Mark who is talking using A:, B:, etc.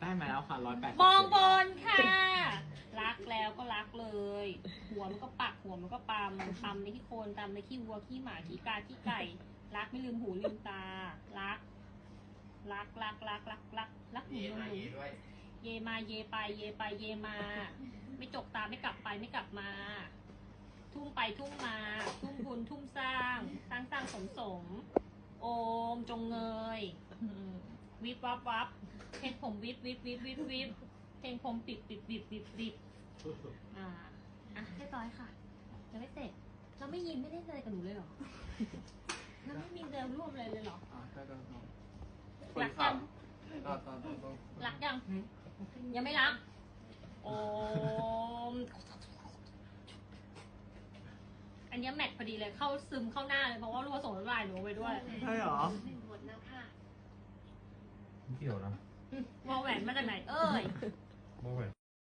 A: ได้มาแล้วค่ะร้อยแปด
B: มองบนค่ะ รักแล้วก็รักเลย หัวมันก็ปักหัวมันก็ปามปามในที่โคนตามในขี้วัวขี้หมาขี้กาขี้ไก่ รักไม่ลืมหูลืมตา รัก รักรักรักรักรักรักหนูหนูหนูเยมาเยไปเยไปเยมา ไม่จกตาไม่กลับไปไม่กลับมา ทุ่มไปทุ่มมา ทุ่มบุญทุ่มสร้างสร้างสร้างสมสม โอมจงเงย วิบวับวับเพลงผมวิบวิบวิบวิบวิบเพลงผมปิดปิดปิดปิดปิดอ่าอะเรียบร้อยค่ะยังไม่เสร็จ เราไม่ยิ้มไม่ได้เลยกับหนูเลยเหรอเราไม่มีเดิมร่วมเลยเลยเหรอ
A: อ่าก็ก็ก็
B: รักยัง
A: ก็ก็ก็ก็
B: รักยังยังไม่รักโอมอันเนี้ยแมทพอดีเลยเข้าซึมเข้าหน้าเลยเพราะว่ารู้ว่าส่งน้ำลายหนูไปด้วย
A: ใช่เหรอ
C: หมดแล้วค่ะ
D: ไม่เกี่ยวนะ
B: วอลแหวนมาจากไหน เอ้ย
D: โมเว้ย